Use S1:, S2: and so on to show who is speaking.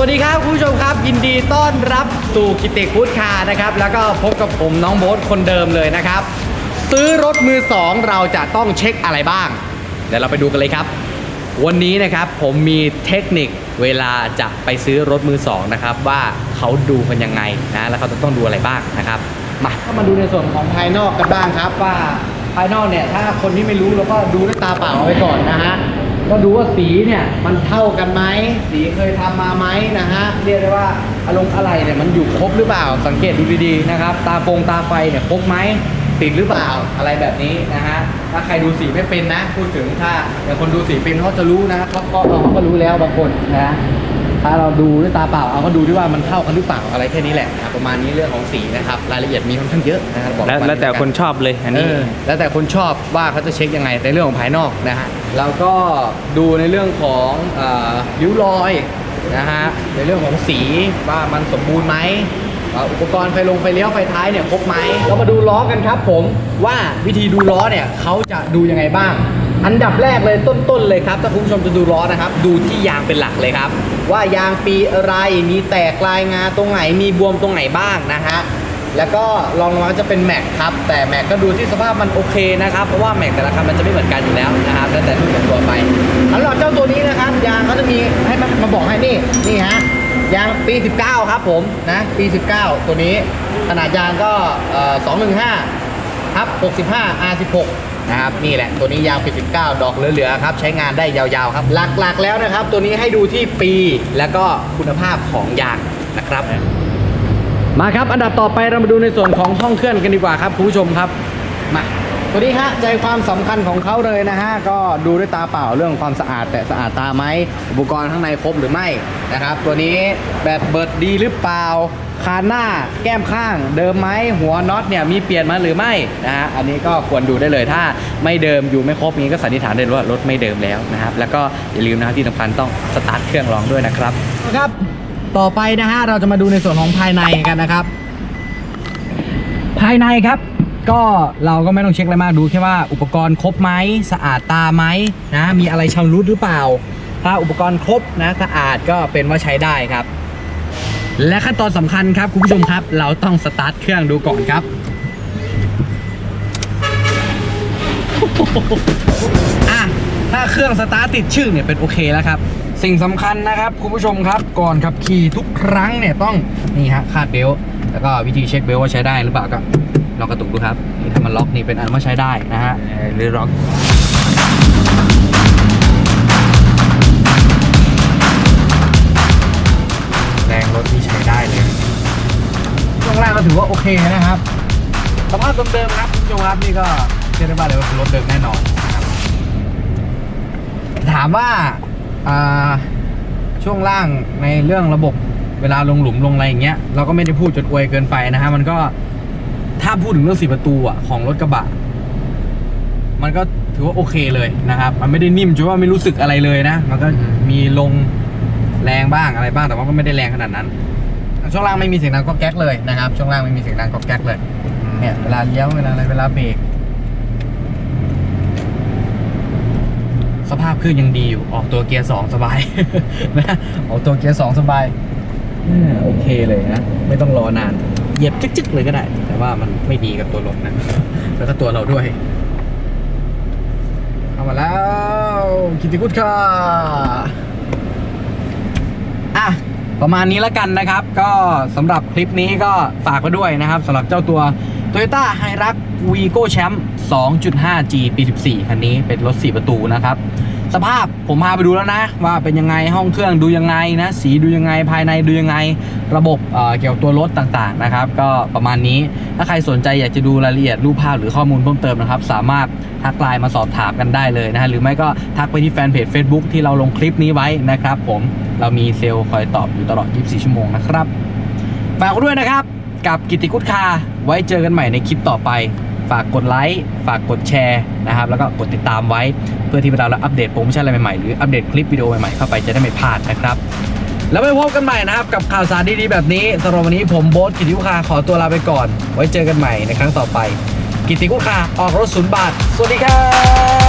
S1: วัสดีครับผู้ชมครับ ยินดีต้อนรับสู่กิติคุดคาร์นะครับ แล้วก็พบกับผมน้องโบ๊ทคนเดิมเลยนะครับ ซื้อรถมือสองเราจะต้องเช็คอะไรบ้าง เดี๋ยวเราไปดูกันเลยครับ วันนี้นะครับผมมีเทคนิคเวลาจะไปซื้อรถมือสองนะครับว่าเขาดูกันยังไงนะแล้วเขาจะต้องดูอะไรบ้างนะครับมาก็มาดูในส่วนของภายนอกกันบ้างครับว่าภายนอกเนี่ยถ้าคนที่ไม่รู้เราก็ดูด้วยตาเปล่าเอาไว้ก่อนนะฮะ ก็ดูว่าสีเนี่ยมันเท่ากันไหมสีเคยทำมาไหมนะฮะเรียกได้ว่าอารมณ์อะไรเนี่ยมันอยู่ครบหรือเปล่า สังเกตดูดีๆนะครับ ตาฟงตาไฟเนี่ยครบไหมติดหรือเปล่าอะไรแบบนี้นะฮะถ้าใครดูสีไม่เป็นนะ พูดถึงถ้าอย่างคนดูสีเป็นเขาจะรู้นะเขาก็เขาก็รู้แล้วบางคนนะ ถ้าเราดูด้วยตาเปล่าเอาก็ดูด้วยว่ามันเท่ากันหรือเปล่าอะไรแค่นี้แหละนะครับประมาณนี้เรื่องของสีนะครับรายละเอียดมีค่อนข้างเยอะนะครับบอก
S2: แล้ว
S1: มา
S2: แล้วแต่
S1: ด้วยกั
S2: คนชอบเลยอันนี้
S1: เออแล้วแต่คนชอบว่าเขาจะเช็คยังไงในเรื่องของภายนอกนะฮะแล้วก็ดูในเรื่องของเอ่อริ้วรอยนะฮะในเรื่องของสีว่ามันสมบูรณ์ไหมว่าอุปกรณ์ไฟลงไฟเลี้ยวไฟท้ายเนี่ยครบไหมเรามาดูล้อกันครับผมว่าวิธีดูล้อเนี่ยเขาจะดูยังไงบ้าง อันดับแรกเลยต้นๆเลยครับ ถ้าคุณผู้ชมจะดูล้อนะครับ ดูที่ยางเป็นหลักเลยครับ ว่ายางปีอะไรมีแตกลายงาตรงไหนมีบวมตรงไหนบ้างนะฮะแล้วก็ลองลงมาจะเป็นแม็กครับ แต่แม็กก็ดูที่สภาพมันโอเคนะครับ เพราะว่าแม็กแต่ละคันมันจะไม่เหมือนกันอยู่แล้วนะครับแล้วแต่รุ่นตัวไปสำหรับเจ้าตัวนี้นะครับ ยางเขาจะมีให้มามาบอกให้นี่นี่ฮะยางปี 19 ครับผมนะปี 19 ตัวนี้ขนาดยางก็เอ่อ215 ครับ 65 R16 นะครับนี่แหละตัวนี้ยางปี19ดอกเหลือๆครับใช้งานได้ยาวๆครับ หลักๆแล้วนะครับ ตัวนี้ให้ดูที่ปีแล้วก็คุณภาพของยางนะครับ มาครับ อันดับต่อไปเรามาดูในส่วนของห้องเครื่องกันดีกว่าครับคุณผู้ชมครับมา ตัวนี้ฮะใจความสำคัญของเขาเลยนะฮะก็ดูด้วยตาเปล่าเรื่องความสะอาด แต่สะอาดตาไหมอุปกรณ์ข้างในครบหรือไม่นะครับ ตัวนี้แบบเบิดดีหรือเปล่าคานหน้าแก้มข้าง เดิมไหมหัวน็อตเนี่ยมีเปลี่ยนมาหรือไม่นะฮะอันนี้ก็ควรดูได้เลยถ้าไม่เดิมอยู่ไม่ครบนี้ก็สันนิษฐานได้ว่ารถไม่เดิมแล้วนะครับ แล้วก็อย่าลืมนะครับที่สำคัญต้องสตาร์ทเครื่องลองด้วยนะครับครับต่อไปนะฮะเราจะมาดูในส่วนของภายในกันนะครับ ภายในครับ ก็เราก็ไม่ต้องเช็คอะไรมากดูแค่ว่าอุปกรณ์ครบไหมสะอาดตาไหมนะมีอะไรชำรุดหรือเปล่า ถ้าอุปกรณ์ครบนะสะอาดก็เป็นว่าใช้ได้ครับ และขั้นตอนสำคัญครับคุณผู้ชมครับ เราต้องสตาร์ทเครื่องดูก่อนครับอะถ้าเครื่องสตาร์ทติดชื่อเนี่ยเป็นโอเคแล้วครับ สิ่งสำคัญนะครับคุณผู้ชมครับก่อนขับขี่ทุกครั้งเนี่ยต้องนี่ฮะคาดเบลต์แล้วก็วิธีเช็คเบลว่าใช้ได้หรือเปล่าก็ ลองกระตุกดูครับนี่ถ้ามันล็อกนี่เป็นอันว่าใช้ได้นะฮะหรือล็อกแรงรถที่ใช้ได้เลยช่วงล่างก็ถือว่าโอเคนะครับสภาพเดิมๆครับคุณผู้ชมครับนี่ก็เรียกได้ว่าเลยว่ารถเดิมแน่นอนถามว่าอ่าช่วงล่างในเรื่องระบบเวลาลงหลุมลงอะไรอย่างเงี้ยเราก็ไม่ได้พูดจนอวยเกินไปนะฮะมันก็ ถ้าพูดถึงเรื่องสี่ประตูอะของรถกระบะ มันก็ถือว่าโอเคเลยนะครับ มันไม่ได้นิ่มจนว่าไม่รู้สึกอะไรเลยนะ มันก็มีลงแรงบ้างอะไรบ้างแต่ว่าก็ไม่ได้แรงขนาดนั้น ช่วงล่างไม่มีเสียงดังก็แก๊กเลยนะครับ ช่วงล่างไม่มีเสียงดังก็แก๊กเลย เนี่ยเวลาเลี้ยวเวลาอะไรเวลาเบรกสภาพเครื่องยังดีอยู่ ออกตัวเกียร์สองสบายนะออกตัวเกียร์สองสบายอืมโอเคเลยนะ ไม่ต้องรอนาน เหยียบจึ๊กๆเลยก็ได้ แต่ว่ามันไม่ดีกับตัวรถนะ แล้วก็ตัวเราด้วยเข้ามาแล้วกิติกุดค่ะอะประมาณนี้แล้วกันนะครับ ก็สำหรับคลิปนี้ก็ฝากไว้ด้วยนะครับสำหรับเจ้าตัว Toyota h i r u x Vigo Champ 2.5G ปี 14 คันนี้เป็นรถ 4 ประตูนะครับ สภาพผมพาไปดูแล้วนะ ว่าเป็นยังไงห้องเครื่องดูยังไงนะ สีดูยังไงภายในดูยังไง ระบบเเกี่ยวกับตัวรถต่างๆนะครับ ก็ประมาณนี้ถ้าใครสนใจอยากจะดูรายละเอียดรูปภาพหรือข้อมูลเพิ่มเติมนะครับ สามารถทักไลน์มาสอบถามกันได้เลยนะฮะหรือไม่ก็ทักไปที่แฟนเพจ Facebook ที่เราลงคลิปนี้ไว้นะครับ ผมเรามีเซลล์คอยตอบอยู่ตลอด 24 ชั่วโมงนะครับฝากด้วยนะครับ กับกิติคุดคาไว้เจอกันใหม่ในคลิปต่อไป ฝากกดไลค์ฝากกดแชร์นะครับแล้วก็กดติดตามไว้ เพื่อที่เวลาเราอัปเดตโปรโมชั่นอะไรใหม่ๆหรืออัปเดตคลิปวิดีโอใหม่ๆเข้าไปจะได้ไม่พลาดนะครับ แล้วไปพบกันใหม่นะครับ กับข่าวสารดีๆแบบนี้สำหรับวันนี้ผมโบ๊ทกิติคุคาขอตัวลาไปก่อน ไว้เจอกันใหม่ในครั้งต่อไป กิติคุคาออกรถศูนย์บาทสวัสดีครับ